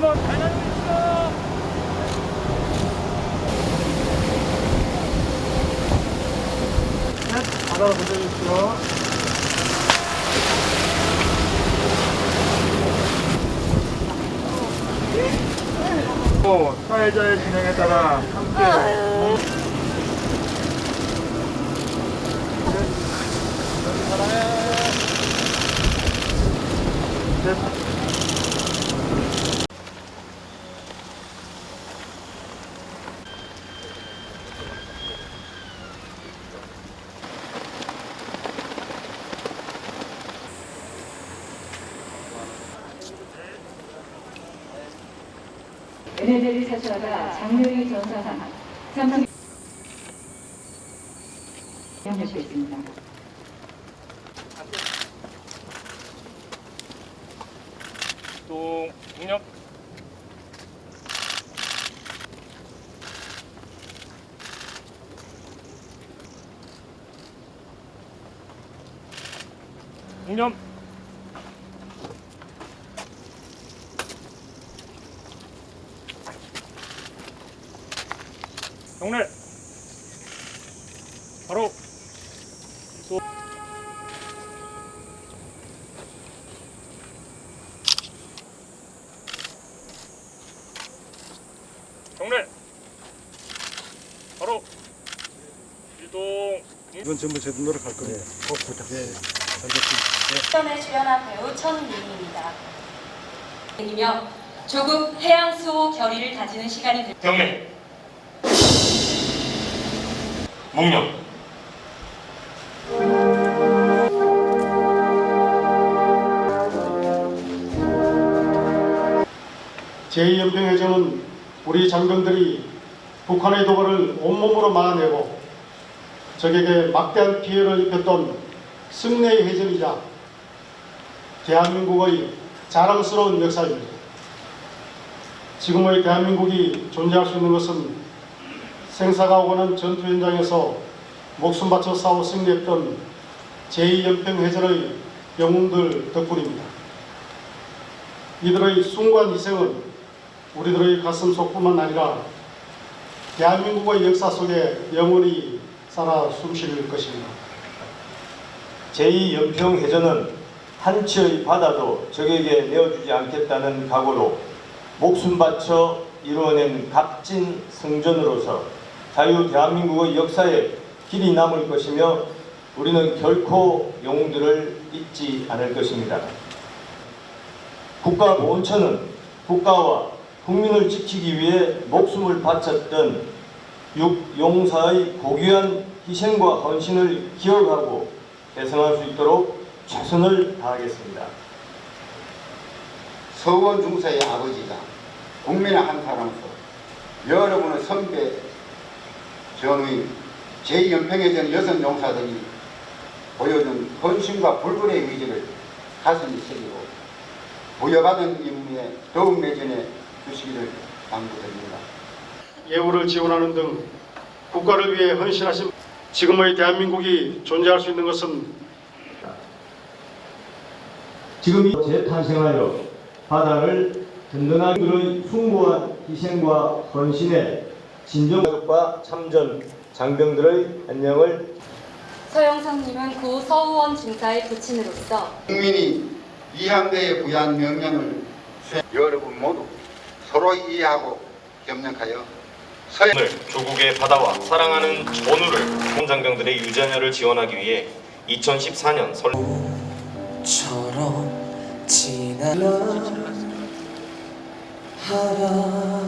한번 달려주십시오. 바다로 보내주십시오. 사회자의 진행에 따라 함께 은혜대를 사수하다 장로의 전사상 삼성 양보시겠습니다. 또 공력 공념 경례 바로 또 경례 바로 이동 이건 전부 제 눈으로 갈 겁니다. 꼭 부탁드립니다. 네. 시험에 출연한 배우 천민입니다. 이며 조국 해양수호 결의를 다지는 시간이 될 경례 묵념 제2연평해전은 우리 장병들이 북한의 도발을 온몸으로 막아내고 적에게 막대한 피해를 입혔던 승리의 해전이자 대한민국의 자랑스러운 역사입니다. 지금의 대한민국이 존재할 수 있는 것은 생사가 오가는 전투 현장에서 목숨 바쳐 싸워 승리했던 제2연평해전의 영웅들 덕분입니다. 이들의 숭고한 희생은 우리들의 가슴 속뿐만 아니라 대한민국의 역사 속에 영원히 살아 숨쉴 것입니다. 제2연평해전은 한치의 바다도 적에게 내어주지 않겠다는 각오로 목숨 바쳐 이루어낸 값진 성전으로서 자유 대한민국의 역사에 길이 남을 것이며 우리는 결코 영웅들을 잊지 않을 것입니다. 국가 본처는 국가와 국민을 지키기 위해 목숨을 바쳤던 육용사의 고귀한 희생과 헌신을 기억하고 대성할 수 있도록 최선을 다하겠습니다. 서원 중사의 아버지가 국민의 한 사람으로서 여러분의 선배 전우인 제2연평해전 여성 용사들이 보여준 헌신과 불굴의 의지를 가슴에 새기고 부여받은 임무에 더욱 매진해 주시기를 당부드립니다. 예우를 지원하는 등 국가를 위해 헌신하신 지금의 대한민국이 존재할 수 있는 것은 지금 이 재탄생하여 바다를 든든하기의 숭고한 희생과 헌신에 진정과 참전 장병들의 안녕을 서영상님은 고 서우원 중사의 부친으로서 국민이 이 함대에 부여한 명령을 여러분 모두 서로 이해하고 협력하여 서해 오늘 조국의 바다와 사랑하는 전우를 공장병들의 유전열을 지원하기 위해 2014년 설 처럼 지나라 하라